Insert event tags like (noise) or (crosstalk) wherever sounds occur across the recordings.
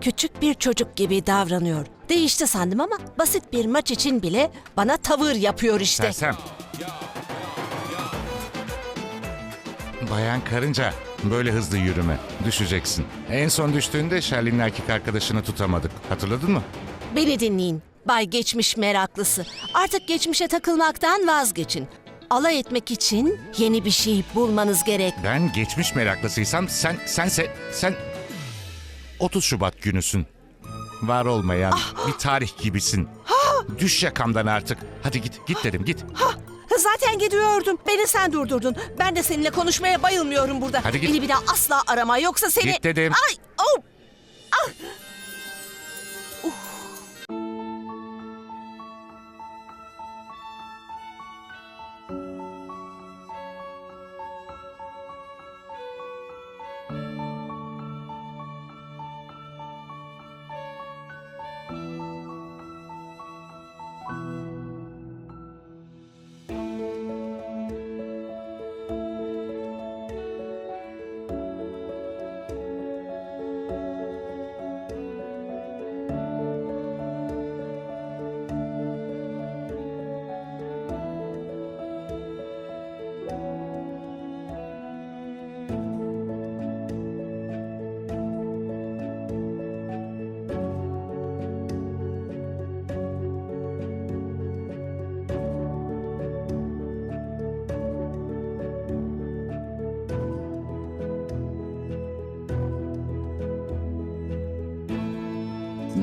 küçük bir çocuk gibi davranıyor. Değişti sandım ama basit bir maç için bile bana tavır yapıyor işte. Sersem. Bayan karınca böyle hızlı yürüme. Düşeceksin. En son düştüğünde Şerlin'in erkek arkadaşını tutamadık. Hatırladın mı? Beni dinleyin. Bay geçmiş meraklısı. Artık geçmişe takılmaktan vazgeçin. Alay etmek için yeni bir şey bulmanız gerek. Ben geçmiş meraklısıysam sen sense sen 30 Şubat günüsün. Var olmayan bir tarih gibisin. Düş yakamdan artık. Hadi git git dedim git. Zaten gidiyordum. Beni sen durdurdun. Ben de seninle konuşmaya bayılmıyorum burada. Hadi git. Beni bir daha asla arama yoksa seni... Git dedim. Ay!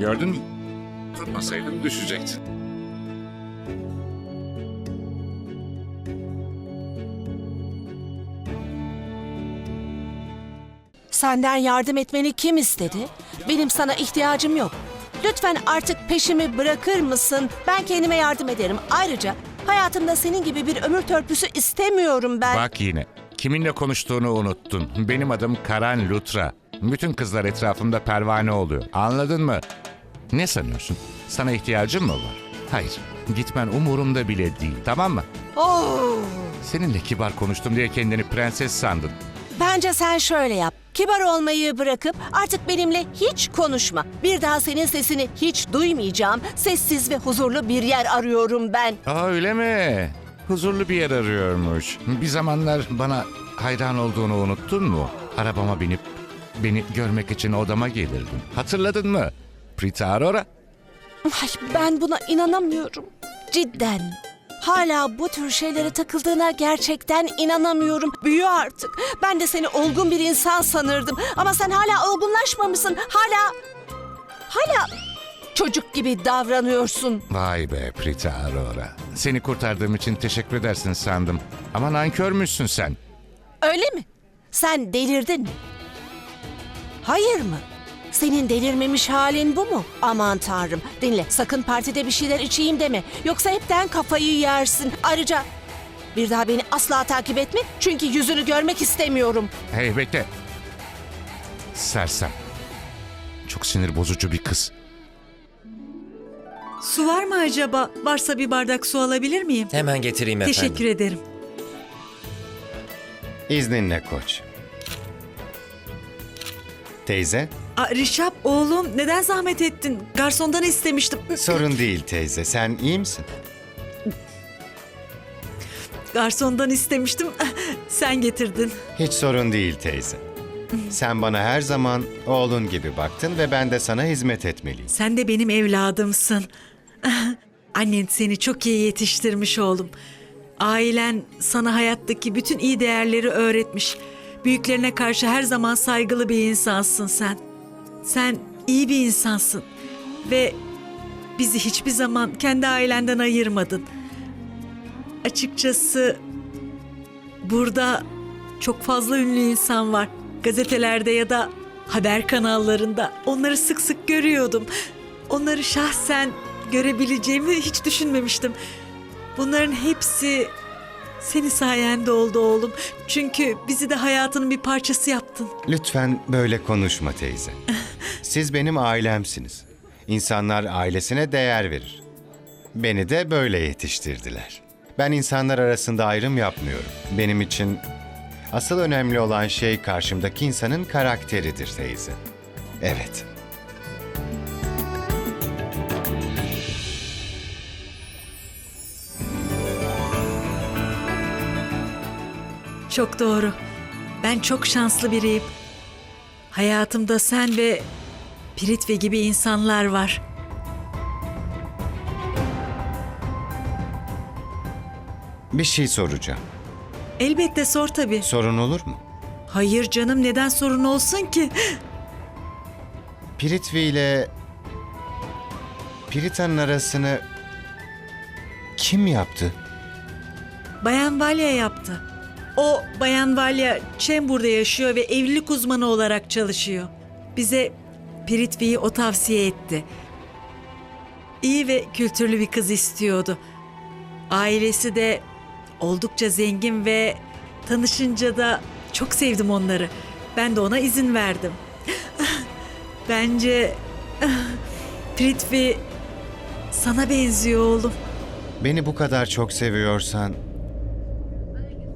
Gördün mü? Tutmasaydım düşecektin. Senden yardım etmeni kim istedi? Benim sana ihtiyacım yok. Lütfen artık peşimi bırakır mısın? Ben kendime yardım ederim. Ayrıca hayatımda senin gibi bir ömür törpüsü istemiyorum ben. Bak yine. Kiminle konuştuğunu unuttun. Benim adım Karan Lutra. Bütün kızlar etrafımda pervane oluyor. Anladın mı? Ne sanıyorsun? Sana ihtiyacım mı var? Hayır. Gitmen umurumda bile değil. Tamam mı? Oh! Seninle kibar konuştum diye kendini prenses sandın. Bence sen şöyle yap. Kibar olmayı bırakıp artık benimle hiç konuşma. Bir daha senin sesini hiç duymayacağım. Sessiz ve huzurlu bir yer arıyorum ben. Aa öyle mi? Huzurlu bir yer arıyormuş. Bir zamanlar bana hayran olduğunu unuttun mu? Arabama binip beni görmek için odama gelirdin. Hatırladın mı? Prita Aurora? Ay, ben buna inanamıyorum. Cidden. Hala bu tür şeylere takıldığına gerçekten inanamıyorum. Büyü artık. Ben de seni olgun bir insan sanırdım. Ama sen hala olgunlaşmamışsın. Hala... Hala çocuk gibi davranıyorsun. Vay be Prita Aurora. Seni kurtardığım için teşekkür edersin sandım. Ama nankörmüşsün sen. Öyle mi? Sen delirdin mi? Hayır mı? Senin delirmemiş halin bu mu? Aman tanrım. Dinle sakın partide bir şeyler içeyim deme. Yoksa hepten kafayı yersin. Ayrıca bir daha beni asla takip etme. Çünkü yüzünü görmek istemiyorum. Hey bekle. Sersem. Çok sinir bozucu bir kız. Su var mı acaba? Varsa bir bardak su alabilir miyim? Hemen getireyim efendim. Teşekkür ederim. İzninle koç. Teyze, Aa, Rişap oğlum neden zahmet ettin? Garsondan istemiştim. sorun değil teyze. Sen iyi misin? Garsondan istemiştim. (laughs) Sen getirdin. Hiç sorun değil teyze. Sen bana her zaman oğlun gibi baktın ve ben de sana hizmet etmeliyim. Sen de benim evladımsın. (laughs) Annen seni çok iyi yetiştirmiş oğlum. Ailen sana hayattaki bütün iyi değerleri öğretmiş. Büyüklerine karşı her zaman saygılı bir insansın sen. Sen iyi bir insansın ve bizi hiçbir zaman kendi ailenden ayırmadın. Açıkçası burada çok fazla ünlü insan var. Gazetelerde ya da haber kanallarında onları sık sık görüyordum. Onları şahsen görebileceğimi hiç düşünmemiştim. Bunların hepsi senin sayende oldu oğlum. Çünkü bizi de hayatının bir parçası yaptın. Lütfen böyle konuşma teyze. (laughs) Siz benim ailemsiniz. İnsanlar ailesine değer verir. Beni de böyle yetiştirdiler. Ben insanlar arasında ayrım yapmıyorum. Benim için asıl önemli olan şey karşımdaki insanın karakteridir teyze. Evet. Çok doğru. Ben çok şanslı biriyim. Hayatımda sen ve Piritve gibi insanlar var. Bir şey soracağım. Elbette sor tabii. Sorun olur mu? Hayır canım neden sorun olsun ki? Piritvi ile Pirita'nın arasını kim yaptı? Bayan Valya yaptı. O Bayan Valya Çembur'da yaşıyor ve evlilik uzmanı olarak çalışıyor. Bize Piritvi'yi o tavsiye etti. İyi ve kültürlü bir kız istiyordu. Ailesi de oldukça zengin ve tanışınca da çok sevdim onları. Ben de ona izin verdim. (laughs) Bence (laughs) Piritvi sana benziyor oğlum. Beni bu kadar çok seviyorsan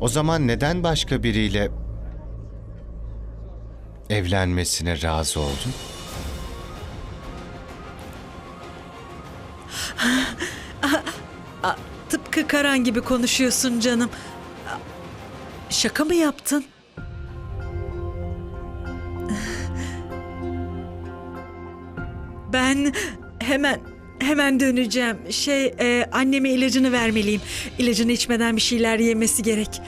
o zaman neden başka biriyle evlenmesine razı oldun? (laughs) Tıpkı Karan gibi konuşuyorsun canım. Şaka mı yaptın? (laughs) Ben hemen hemen döneceğim. Şey, e, anneme ilacını vermeliyim. İlacını içmeden bir şeyler yemesi gerek.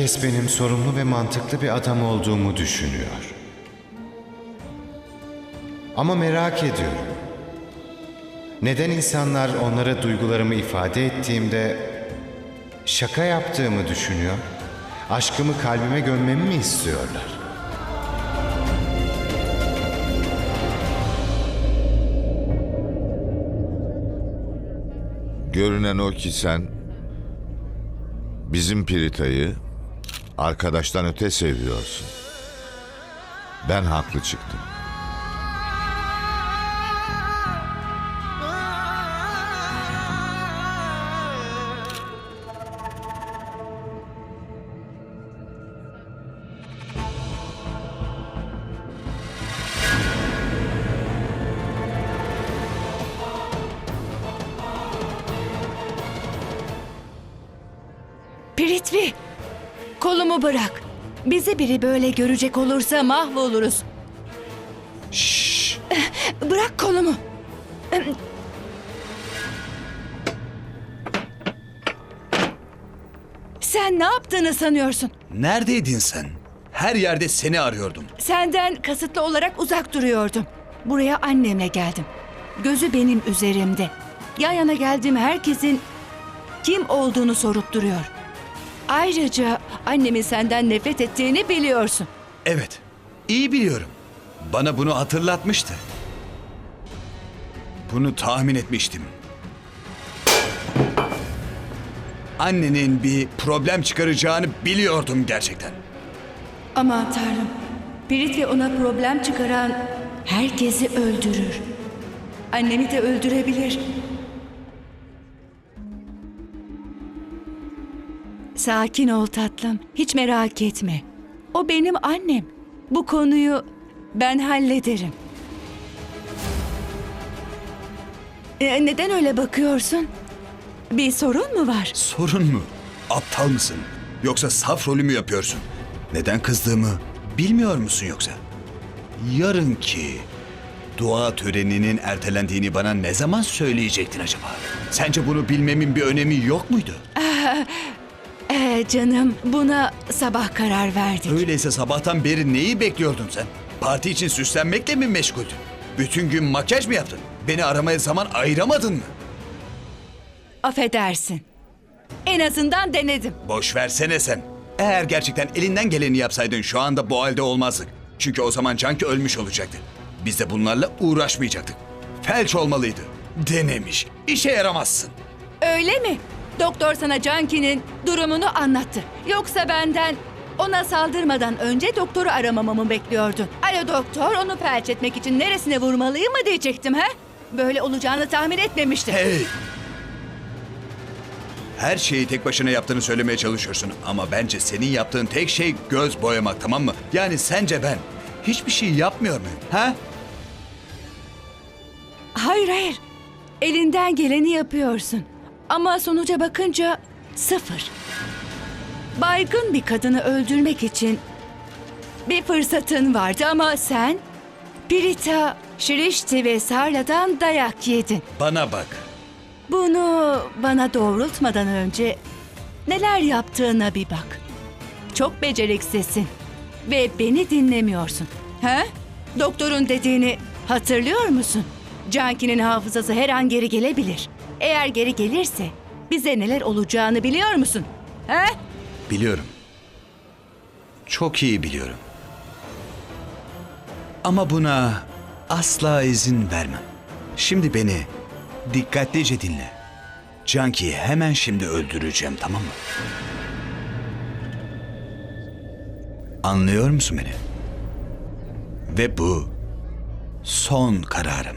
Herkes benim sorumlu ve mantıklı bir adam olduğumu düşünüyor. Ama merak ediyorum. Neden insanlar onlara duygularımı ifade ettiğimde şaka yaptığımı düşünüyor? Aşkımı kalbime gömmemi mi istiyorlar? Görünen o ki sen bizim Pirita'yı arkadaştan öte seviyorsun. Ben haklı çıktım. Piritvi, kolumu bırak. Bizi biri böyle görecek olursa mahvoluruz. Şşş! Bırak kolumu. Sen ne yaptığını sanıyorsun? Neredeydin sen? Her yerde seni arıyordum. Senden kasıtlı olarak uzak duruyordum. Buraya annemle geldim. Gözü benim üzerimde. Yan yana geldiğim herkesin kim olduğunu sorup duruyor. Ayrıca annemin senden nefret ettiğini biliyorsun. Evet, iyi biliyorum. Bana bunu hatırlatmıştı. Bunu tahmin etmiştim. Annenin bir problem çıkaracağını biliyordum gerçekten. Aman tanrım. Piritvi ona problem çıkaran herkesi öldürür. Annemi de öldürebilir. Sakin ol tatlım. Hiç merak etme. O benim annem. Bu konuyu ben hallederim. Ee, neden öyle bakıyorsun? Bir sorun mu var? Sorun mu? Aptal mısın? Yoksa saf rolü mü yapıyorsun? Neden kızdığımı bilmiyor musun yoksa? Yarınki dua töreninin ertelendiğini bana ne zaman söyleyecektin acaba? Sence bunu bilmemin bir önemi yok muydu? (laughs) Ee, canım buna sabah karar verdik. Öyleyse sabahtan beri neyi bekliyordun sen? Parti için süslenmekle mi meşguldün? Bütün gün makyaj mı yaptın? Beni aramaya zaman ayıramadın mı? Affedersin. En azından denedim. Boş versene sen. Eğer gerçekten elinden geleni yapsaydın şu anda bu halde olmazdık. Çünkü o zaman Canki ölmüş olacaktı. Biz de bunlarla uğraşmayacaktık. Felç olmalıydı. Denemiş. İşe yaramazsın. Öyle mi? Doktor sana Canki'nin durumunu anlattı. Yoksa benden ona saldırmadan önce doktoru aramamamı mı bekliyordun? Alo doktor onu felç etmek için neresine vurmalıyım mı diyecektim he? Böyle olacağını tahmin etmemiştim. Hey! Her şeyi tek başına yaptığını söylemeye çalışıyorsun ama bence senin yaptığın tek şey göz boyamak tamam mı? Yani sence ben hiçbir şey yapmıyor muyum? Ha? Hayır hayır. Elinden geleni yapıyorsun. Ama sonuca bakınca sıfır. Baygın bir kadını öldürmek için bir fırsatın vardı ama sen Pirita, Şirişti ve Sarla'dan dayak yedin. Bana bak. Bunu bana doğrultmadan önce neler yaptığına bir bak. Çok beceriksizsin ve beni dinlemiyorsun. He? Doktorun dediğini hatırlıyor musun? Canki'nin hafızası her an geri gelebilir. Eğer geri gelirse bize neler olacağını biliyor musun? He? Biliyorum. Çok iyi biliyorum. Ama buna asla izin vermem. Şimdi beni dikkatlice dinle. Canki'yi hemen şimdi öldüreceğim tamam mı? Anlıyor musun beni? Ve bu son kararım.